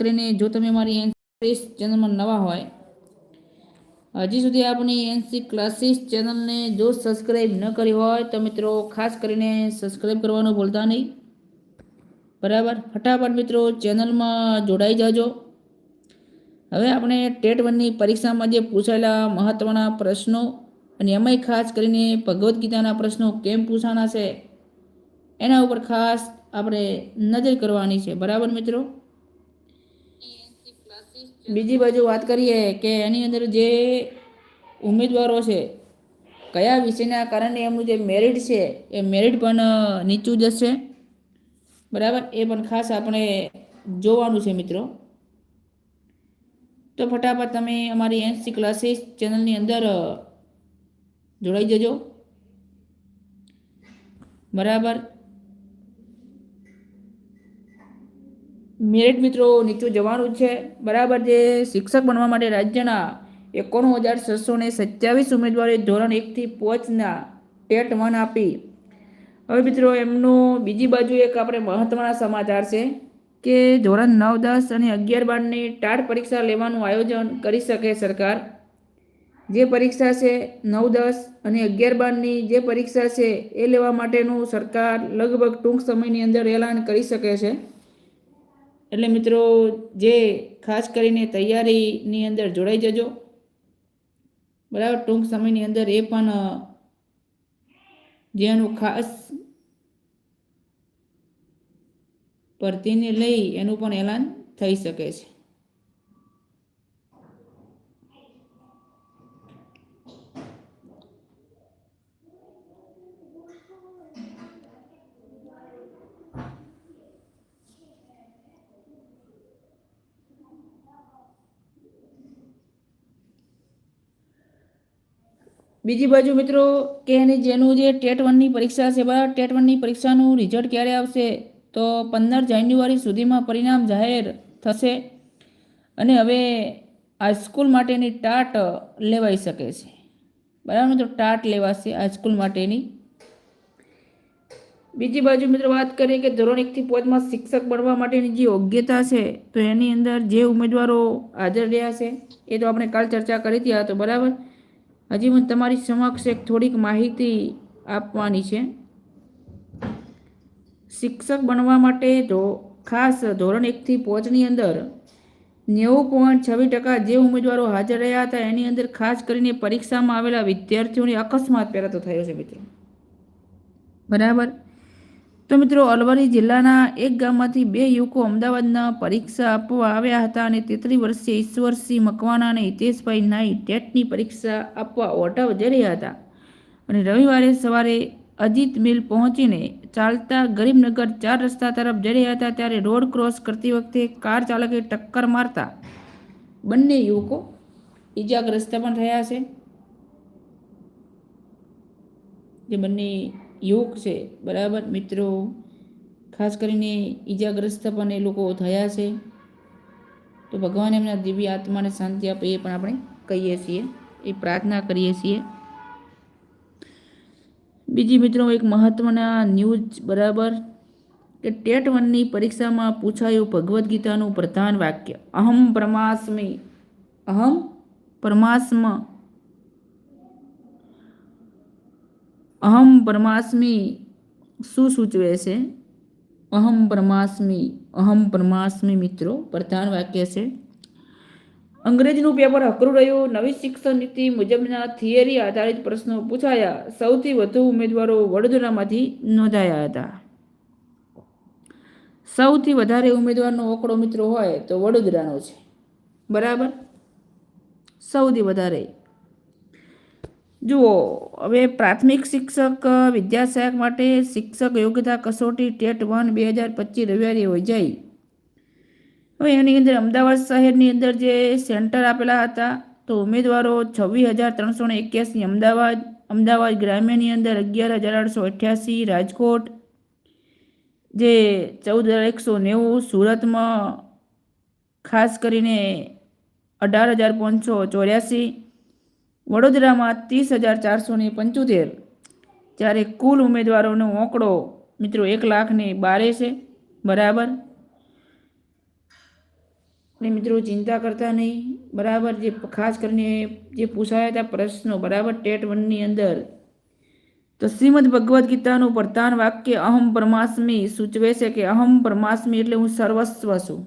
કરીને જો તમે મારી એનસી ચેનલમાં નવા હોય, હજી સુધી આપણી એનસી ક્લાસીસ ચેનલને જો સબસ્ક્રાઈબ ન કરી હોય, તો મિત્રો ખાસ કરીને સબસ્ક્રાઈબ કરવાનું ભૂલતા નહીં. બરાબર? ફટાફટ મિત્રો ચેનલમાં જોડાઈ જાજો. હવે આપણે ટેટ વનની પરીક્ષામાં જે પૂછાયેલા મહત્ત્વના પ્રશ્નો અને એમાંય ખાસ કરીને ભગવદ્ ગીતાના પ્રશ્નો કેમ પૂછાના છે, એના ઉપર ખાસ આપણે નજર કરવાની છે. બરાબર મિત્રો? બીજી બાજુ વાત કરીએ કે એની અંદર જે ઉમેદવારો છે, કયા વિષયના કારણે એમનું જે મેરિટ છે, એ મેરિટ પણ નીચું જશે બરાબર? એ પણ ખાસ આપણે જોવાનું છે મિત્રો. તો ફટાફટ તમે અમારી એનસી ક્લાસીસ ચેનલની અંદર જોડાઈ જજો. બરાબર? મેરિટ મિત્રો નીચું જવાનું છે. બરાબર જે શિક્ષક બનવા માટે રાજ્યના એકોણું હજાર છસો ને સત્યાવીસ ઉમેદવારોએ ધોરણ એકથી પોચના ટેટ વન આપી. હવે મિત્રો એમનું બીજી બાજુ એક આપણે મહત્ત્વના સમાચાર છે કે ધોરણ નવ દસ અને અગિયાર બારની ટાટ પરીક્ષા લેવાનું આયોજન કરી શકે સરકાર. જે પરીક્ષા છે નવ દસ અને અગિયાર બારની જે પરીક્ષા છે એ લેવા માટેનું સરકાર લગભગ ટૂંક સમયની અંદર એલાન કરી શકે છે. એટલે મિત્રો, જે ખાસ કરીને તૈયારીની અંદર જોડાઈ જજો. બરાબર, ટૂંક સમયની અંદર એ પણ જેનું ખાસ ભરતીને લઈ એનું પણ એલાન થઈ શકે છે. બીજી બાજુ મિત્રો કે એની જેનું જે ટેટ વનની પરીક્ષા છે બરાબર ટેટ વનની પરીક્ષાનું રિઝલ્ટ ક્યારે આવશે? તો પંદર જાન્યુઆરી સુધીમાં પરિણામ જાહેર થશે અને હવે હાઈસ્કૂલ માટેની ટાટ લેવાઈ શકે છે. બરાબર મિત્રો, ટાટ લેવાશે હાઈસ્કૂલ માટેની. બીજી બાજુ મિત્રો વાત કરીએ કે ધોરણ એકથી પાંચમાં શિક્ષક બનવા માટેની જે યોગ્યતા છે, તો એની અંદર જે ઉમેદવારો હાજર રહ્યા છે, એ તો આપણે કાલ ચર્ચા કરી હતી તો બરાબર. હજી હું તમારી સમક્ષ એક થોડીક માહિતી આપવાની છે. શિક્ષક બનવા માટે તો ખાસ ધોરણ એકથી પોચની અંદર નેવું પોઈન્ટ છવ્વીસ ટકા જે ઉમેદવારો હાજર રહ્યા હતા, એની અંદર ખાસ કરીને પરીક્ષામાં આવેલા વિદ્યાર્થીઓની અકસ્માત પહેલાં તો થયો છે, મિત્રો. બરાબર? તો મિત્રો, અરવલ્લી જિલ્લાના એક ગામમાંથી બે યુવકો અમદાવાદના પરીક્ષા આપવા આવ્યા હતા અને તેત્રીસ વર્ષીય ઈશ્વરસિંહ મકવાના અને હિતેશભાઈ નાઈ ટેટની પરીક્ષા આપવા ઓટાવ જઈ રહ્યા હતા. અને રવિવારે સવારે અજીત મિલ પહોંચીને ચાલતા ગરીબનગર ચાર રસ્તા તરફ જઈ રહ્યા હતા ત્યારે રોડ ક્રોસ કરતી વખતે કાર ચાલકે ટક્કર મારતા બંને યુવકો ઈજાગ્રસ્ત પણ થયા છે. જે બંને યુવક છે. બરાબર? મિત્રો, ખાસ કરીને ઈજાગ્રસ્ત પણ એ લોકો થયા છે. તો ભગવાન એમના દિવ્ય આત્માને શાંતિ આપે એ પણ આપણે કહીએ છીએ. એ પ્રાર્થના કરીએ છીએ. બીજી મિત્રો, એક મહત્ત્વના ન્યૂઝ, બરાબર? કે ટેટ વનની પરીક્ષામાં પૂછાયું ભગવદ્ ગીતાનું પ્રધાન વાક્ય, અહમ પરમાસ્મી. અહમ પરમાસ્મ. અહમ બ્રહ્માસ્મિ શું સૂચવે છે અહમ બ્રહ્માસ્મિ અહમ બ્રહ્માસ્મિ મિત્રો પ્રધાન વાક્ય છે અંગ્રેજીનું પેપર અઘરું રહ્યું નવી શિક્ષણ નીતિ મુજબના થિયરી આધારિત પ્રશ્નો પૂછાયા સૌથી વધુ ઉમેદવારો વડોદરામાંથી નોંધાયા હતા સૌથી વધારે ઉમેદવારનો ઓકડો મિત્રો હોય તો વડોદરાનો છે બરાબર સૌથી વધારે જુઓ, હવે પ્રાથમિક શિક્ષક વિદ્યાસહાયક માટે શિક્ષક યોગ્યતા કસોટી ટેટ વન બે હજાર પચીસ રવિવારે યોજાઈ. હવે એની અંદર અમદાવાદ શહેરની અંદર જે સેન્ટર આપેલા હતા, તો ઉમેદવારો છવ્વીસ હજાર ત્રણસો ને એક્યાસી અમદાવાદ અમદાવાદ ગ્રામ્યની અંદર અગિયાર હજાર આઠસો અઠ્યાસી રાજકોટ, જે ચૌદ હજાર એકસો નેવું સુરતમાં ખાસ કરીને અઢાર હજાર પાંચસો ચોર્યાસી વડોદરામાં ત્રીસ હજાર ચારસો ને પંચોતેર. જ્યારે કુલ ઉમેદવારોનો આંકડો મિત્રો એક લાખને બારે છે. બરાબર? અને મિત્રો ચિંતા કરતા નહીં. બરાબર? જે ખાસ કરીને જે પૂછાયા હતા પ્રશ્નો, બરાબર? ટેટ વનની અંદર. તો શ્રીમદ ભગવદ્ ગીતાનું પ્રધાન વાક્ય અહમ પરમાસ્મી સૂચવે છે કે અહમ પરમાસ્મી એટલે હું સર્વસ્વ છું.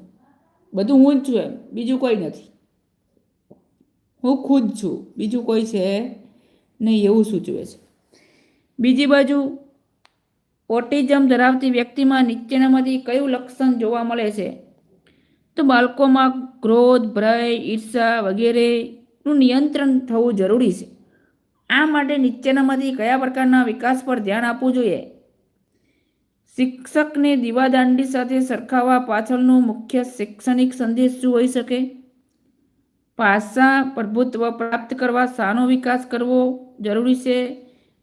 બધું હું જ છું એમ, બીજું કોઈ નથી. હું ખુદ છું. બીજું કોઈ છે નહીં એવું સૂચવે છે. બીજી બાજુ, ઓટિઝમ ધરાવતી વ્યક્તિમાં નીચેનામાંથી કયું લક્ષણ જોવા મળે છે? તો બાળકોમાં ક્રોધ, ભય, ઈર્ષા વગેરેનું નિયંત્રણ થવું જરૂરી છે. આ માટે નીચેનામાંથી કયા પ્રકારના વિકાસ પર ધ્યાન આપવું જોઈએ? શિક્ષકને દીવાદાંડી સાથે સરખાવવા પાછળનો મુખ્ય શૈક્ષણિક સંદેશ શું હોઈ શકે? ભાષા પ્રભુત્વ પ્રાપ્ત કરવા શાનો વિકાસ કરવો જરૂરી છે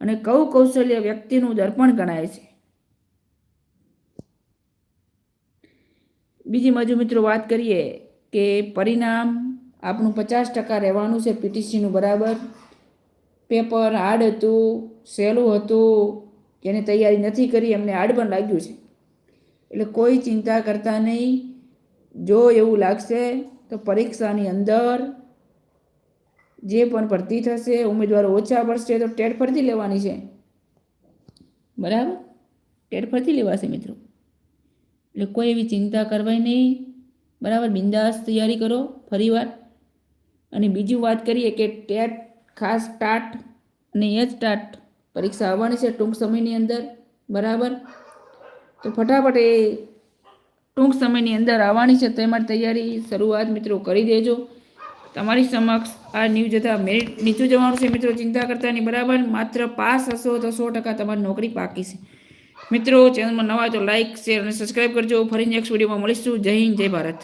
અને કયું કૌશલ્ય વ્યક્તિનું દર્પણ ગણાય છે. બીજી બાજુ મિત્રો વાત કરીએ કે પરિણામ આપણું પચાસ ટકા રહેવાનું છે પીટીસીનું બરાબર. પેપર હાર્ડ હતું, સહેલું હતું, જેને તૈયારી નથી કરી, એમને હાર્ડ પણ લાગ્યું છે. એટલે કોઈ ચિંતા કરતા નહીં. જો એવું લાગશે તો પરીક્ષાની અંદર જે પણ ભરતી થશે, ઉમેદવારો ઓછા પડશે તો ટેટ ફરતી લેવાની છે. બરાબર? ટેટ ફરતી લેવાશે મિત્રો. એટલે કોઈ એવી ચિંતા કરવાય નહીં. બરાબર? બિંદાસ તૈયારી કરો ફરીવાર. અને બીજું વાત કરીએ કે ટેટ ખાસ ટાટ અને એ જ ટાટ પરીક્ષા આવવાની છે ટૂંક સમયની અંદર. બરાબર? તો ફટાફટ એ ટૂંક સમયની અંદર આવવાની છે તે માટે તૈયારી શરૂઆત મિત્રો કરી દેજો. તમારી સમક્ષ આ ન્યૂ જતાં મેરિટ નીચું જવાનું છે મિત્રો. ચિંતા કરતા નહીં બરાબર માત્ર પાસ હશો તો સો ટકા તમારી નોકરી પાકી છે. મિત્રો ચેનલમાં નવા તો લાઇક શેર અને સબસ્ક્રાઈબ કરજો. ફરી નેક્સ્ટ વિડીયોમાં મળીશું. જય હિન્દ, જય ભારત.